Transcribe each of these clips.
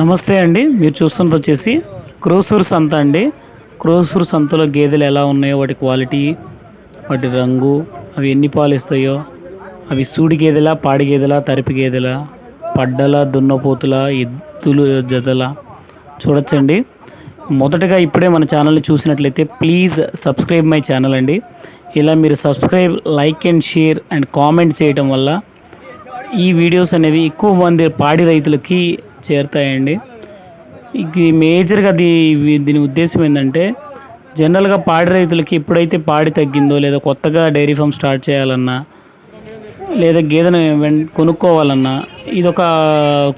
నమస్తే అండి. మీరు చూస్తున్నది వచ్చేసి క్రోసూర్ సంత అండి. క్రోసూర్ సంతలో గేదెలు ఎలా ఉన్నాయో వాటి క్వాలిటీ వాటి రంగు అవి ఎన్ని పాలు ఇస్తాయో అవి సూడి గేదెలా పాడి గేదెలా తరిపి గేదెలా పడ్డల దున్నపోతుల ఎద్దులు జతల చూడొచ్చండి. మొదటగా ఇప్పుడే మన ఛానల్ని చూసినట్లయితే ప్లీజ్ సబ్స్క్రైబ్ మై ఛానల్ అండి. ఇలా మీరు subscribe like and share and comment చేయటం వల్ల ఈ వీడియోస్ అనేవి ఎక్కువ మంది పాడి రైతులకి చేరుతాయండి. ఇది మేజర్గా దీ దీని ఉద్దేశం ఏంటంటే జనరల్గా పాడి రైతులకి ఎప్పుడైతే పాడి తగ్గిందో లేదా కొత్తగా డైరీ ఫామ్ స్టార్ట్ చేయాలన్నా లేదా గేదెను కొనుక్కోవాలన్నా ఇది ఒక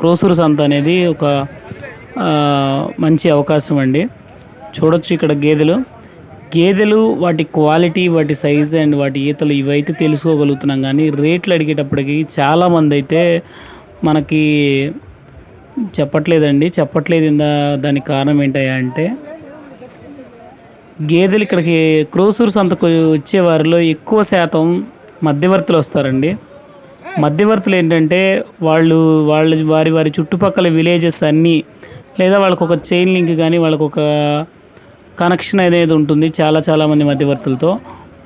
క్రోసూరు సంత అనేది ఒక మంచి అవకాశం అండి. చూడొచ్చు ఇక్కడ గేదెలు. గేదెలు వాటి క్వాలిటీ వాటి సైజ్ అండ్ వాటి ఈతలు ఇవైతే తెలుసుకోగలుగుతున్నాం. కానీ రేట్లు అడిగేటప్పటికి చాలామంది అయితే మనకి చెప్పట్లేదండి. చెప్పట్లేదు ఇందా దానికి కారణం ఏంటయ్యా అంటే గేదెలు ఇక్కడికి క్రోసూరు సంతకు వచ్చే వారిలో ఎక్కువ శాతం మధ్యవర్తులు వస్తారండి. మధ్యవర్తులు ఏంటంటే వాళ్ళు వాళ్ళ వారి వారి చుట్టుపక్కల విలేజెస్ అన్నీ లేదా వాళ్ళకు ఒక చైన్ లింక్ కానీ వాళ్ళకు ఒక కనెక్షన్ అనేది ఉంటుంది చాలా చాలా మంది మధ్యవర్తులతో.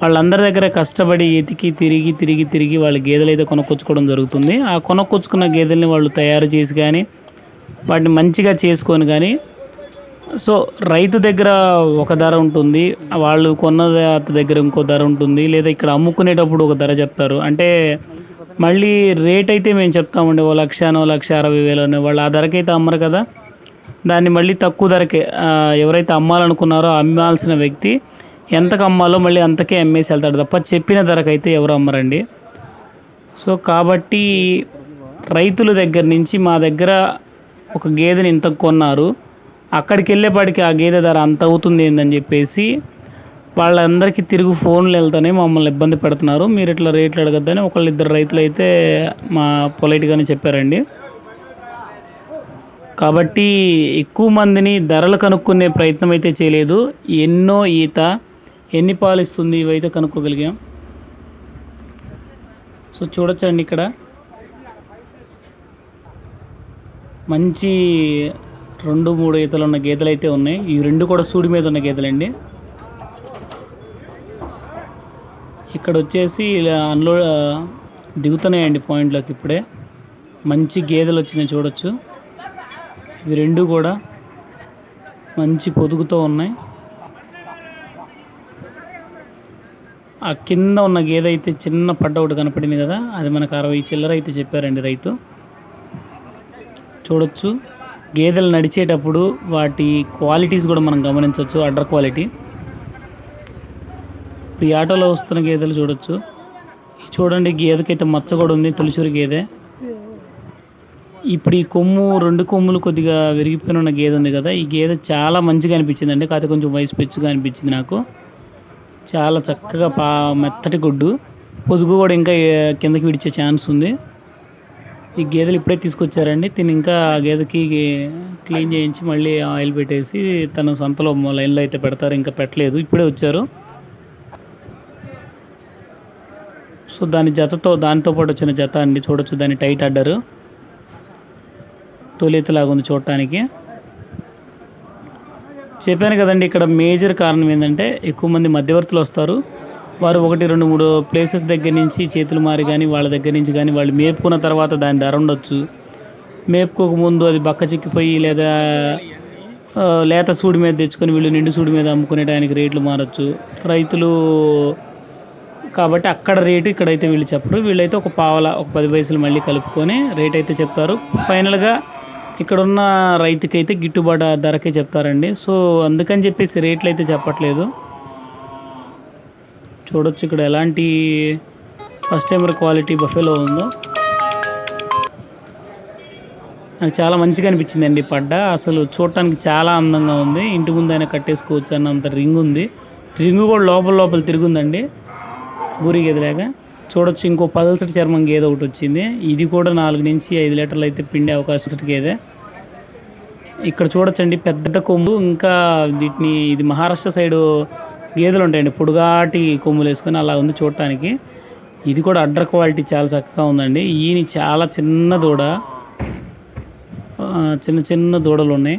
వాళ్ళందరి దగ్గర కష్టపడి ఎతికి తిరిగి తిరిగి తిరిగి వాళ్ళ గేదెలు అయితే కొనుక్కొచ్చుకోవడం జరుగుతుంది. ఆ కొనుక్కొచ్చుకున్న గేదెల్ని వాళ్ళు తయారు చేసి కానీ వాటిని మంచిగా చేసుకొని కానీ సో రైతు దగ్గర ఒక ధర ఉంటుంది వాళ్ళు కొన్న దగ్గర ఇంకో ధర ఉంటుంది లేదా ఇక్కడ అమ్ముకునేటప్పుడు ఒక ధర చెప్తారు. అంటే మళ్ళీ రేట్ అయితే మేము చెప్తామండి ఓ లక్షనో లక్ష అరవై వేలనో వాళ్ళు ఆ ధరకైతే అమ్మరు కదా. దాన్ని మళ్ళీ తక్కువ ధరకే ఎవరైతే అమ్మాలనుకున్నారో అమ్మాల్సిన వ్యక్తి ఎంతకు అమ్మాలో మళ్ళీ అంతకే అమ్మేసి వెళ్తాడు తప్ప చెప్పిన ధరకైతే ఎవరు అమ్మరండి. సో కాబట్టి రైతుల దగ్గర నుంచి మా దగ్గర ఒక గేదెని ఇంత కొన్నారు అక్కడికి వెళ్ళేపాటికి ఆ గేదె ధర అంత అవుతుంది ఏందని చెప్పేసి వాళ్ళందరికీ తిరుగు ఫోన్లు వెళ్తానే మమ్మల్ని ఇబ్బంది పెడుతున్నారు. మీరు ఇట్లా రేట్లు అడగద్దని ఒకళ్ళు ఇద్దరు రైతులు అయితే మా పొలైట్గానే చెప్పారండి. కాబట్టి ఎక్కువ మందిని ధరలు కనుక్కునే ప్రయత్నం అయితే చేయలేదు. ఎన్నో ఈత ఎన్ని పాలు ఇస్తుంది ఇవైతే కనుక్కోగలిగాం. సో చూడొచ్చండి ఇక్కడ. మంచి రెండు మూడు ఈతలు ఉన్న గీతలు అయితే ఉన్నాయి. ఈ రెండు కూడా సూడి మీద ఉన్న గీతలండి ఇక్కడ వచ్చేసి ఇలా అన్లోడ్ దిగుతున్నాయండి పాయింట్లోకి ఇప్పుడే. మంచి గేదెలు వచ్చినాయి చూడొచ్చు. ఇవి రెండు కూడా మంచి పొదుగుతో ఉన్నాయి. ఆ కింద ఉన్న గేదె అయితే చిన్న పడ్డ ఒకటి కనపడింది కదా అది మనకు అరవై చిల్లర అయితే చెప్పారండి రైతు. చూడొచ్చు. గేదెలు నడిచేటప్పుడు వాటి క్వాలిటీస్ కూడా మనం గమనించవచ్చు. అడ్డర్ క్వాలిటీ ఇప్పుడు ఈ ఆటోలో వస్తున్న గేదెలు చూడొచ్చు. చూడండి గేదెకైతే మచ్చ కూడా ఉంది. తొలిచూరి గేదె. ఇప్పుడు ఈ కొమ్ము రెండు కొమ్ములు కొద్దిగా విరిగిపోయిన ఉన్న గేదె ఉంది కదా. ఈ గేదె చాలా మంచిగా అనిపించింది అండి కాకపోతే కొంచెం వయసు పెచ్చుగా అనిపించింది నాకు. చాలా చక్కగా పా మెత్తటి గుడ్డు. పొదుగు కూడా ఇంకా కిందకి విడిచే ఛాన్స్ ఉంది. ఈ గేదెలు ఇప్పుడే తీసుకొచ్చారండి. తిని ఇంకా ఆ గేదెకి క్లీన్ చేయించి మళ్ళీ ఆయిల్ పెట్టేసి తన సొంతలో లైన్లో అయితే పెడతారు. ఇంకా పెట్టలేదు. ఇప్పుడే వచ్చారు. సో దాని జతతో దానితో పాటు వచ్చిన జత అండి. చూడొచ్చు దాని టైట్ అడ్డరు తొలితలాగా ఉంది చూడటానికి. చెప్పాను కదండి ఇక్కడ మేజర్ కారణం ఏంటంటే ఎక్కువ మంది మధ్యవర్తులు వస్తారు. వారు ఒకటి రెండు మూడు ప్లేసెస్ దగ్గర నుంచి చేతులు మారి కానీ వాళ్ళ దగ్గర నుంచి కానీ వాళ్ళు మేపుకున్న తర్వాత దాని ధర ఉండొచ్చు. మేపుకోక ముందు అది బక్క చిక్కిపోయి లేదా లేత సూడి మీద తెచ్చుకొని వీళ్ళు నిండు సూడి మీద అమ్ముకునేటానికి రేట్లు మారచ్చు. రైతులు కాబట్టి అక్కడ రేటు ఇక్కడైతే వీళ్ళు చెప్పరు. వీళ్ళైతే ఒక పావల ఒక పది పైసలు మళ్ళీ కలుపుకొని రేట్ అయితే చెప్తారు. ఫైనల్గా ఇక్కడ ఉన్న రైతుకైతే గిట్టుబాటు ధరకే చెప్తారండి. సో అందుకని చెప్పేసి రేట్లు అయితే చెప్పట్లేదు. చూడొచ్చు ఇక్కడ ఎలాంటి ఫస్ట్ టైమర్ క్వాలిటీ బఫేలో ఉందో. నాకు చాలా మంచిగా అనిపించిందండి అండి పడ్డ. అసలు చూడటానికి చాలా అందంగా ఉంది. ఇంటి ముందు అయినా కట్టేసుకోవచ్చు అన్నంత రింగ్ ఉంది. రింగ్ కూడా లోపల లోపల తిరుగుందండి. బూరి గేదెలాగా. చూడొచ్చు ఇంకో పల్సటి చర్మం గేదె ఒకటి వచ్చింది. ఇది కూడా నాలుగు నుంచి ఐదు లీటర్లు అయితే పిండే అవకాశం గేదె. ఇక్కడ చూడొచ్చండి పెద్ద కొమ్ము. ఇంకా వీటిని ఇది మహారాష్ట్ర సైడు గేదెలు ఉంటాయండి. పొడుగాటి కొమ్ములు వేసుకొని అలా ఉంది చూడటానికి. ఇది కూడా అడ్డర్ క్వాలిటీ చాలా చక్కగా ఉందండి. ఈయన చాలా చిన్న దూడ. చిన్న చిన్న దూడలు ఉన్నాయి.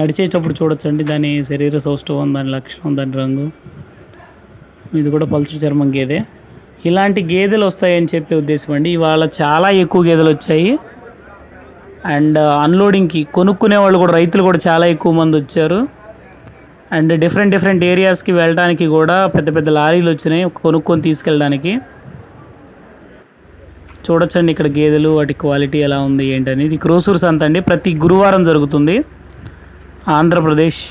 నడిచేటప్పుడు చూడొచ్చండి. దాని శరీర సౌష్ఠవం దాని లక్షణం దాని రంగు. ఇది కూడా పల్చు చర్మం గేదె. ఇలాంటి గేదెలు వస్తాయని చెప్పే ఉద్దేశం అండి. ఇవాళ చాలా ఎక్కువ గేదెలు వచ్చాయి. అండ్ అన్లోడింగ్కి కొనుక్కునే వాళ్ళు కూడా రైతులు కూడా చాలా ఎక్కువ మంది వచ్చారు. అండ్ డిఫరెంట్ డిఫరెంట్ ఏరియాస్కి వెళ్ళడానికి కూడా పెద్ద పెద్ద లారీలు వచ్చినాయి కొనుక్కొని తీసుకెళ్ళడానికి. చూడొచ్చండి ఇక్కడ గేదెలు వాటి క్వాలిటీ ఎలా ఉంది ఏంటనేది. ఇది క్రోసూర్ సంత అండి. ప్రతి గురువారం జరుగుతుంది. ఆంధ్రప్రదేశ్.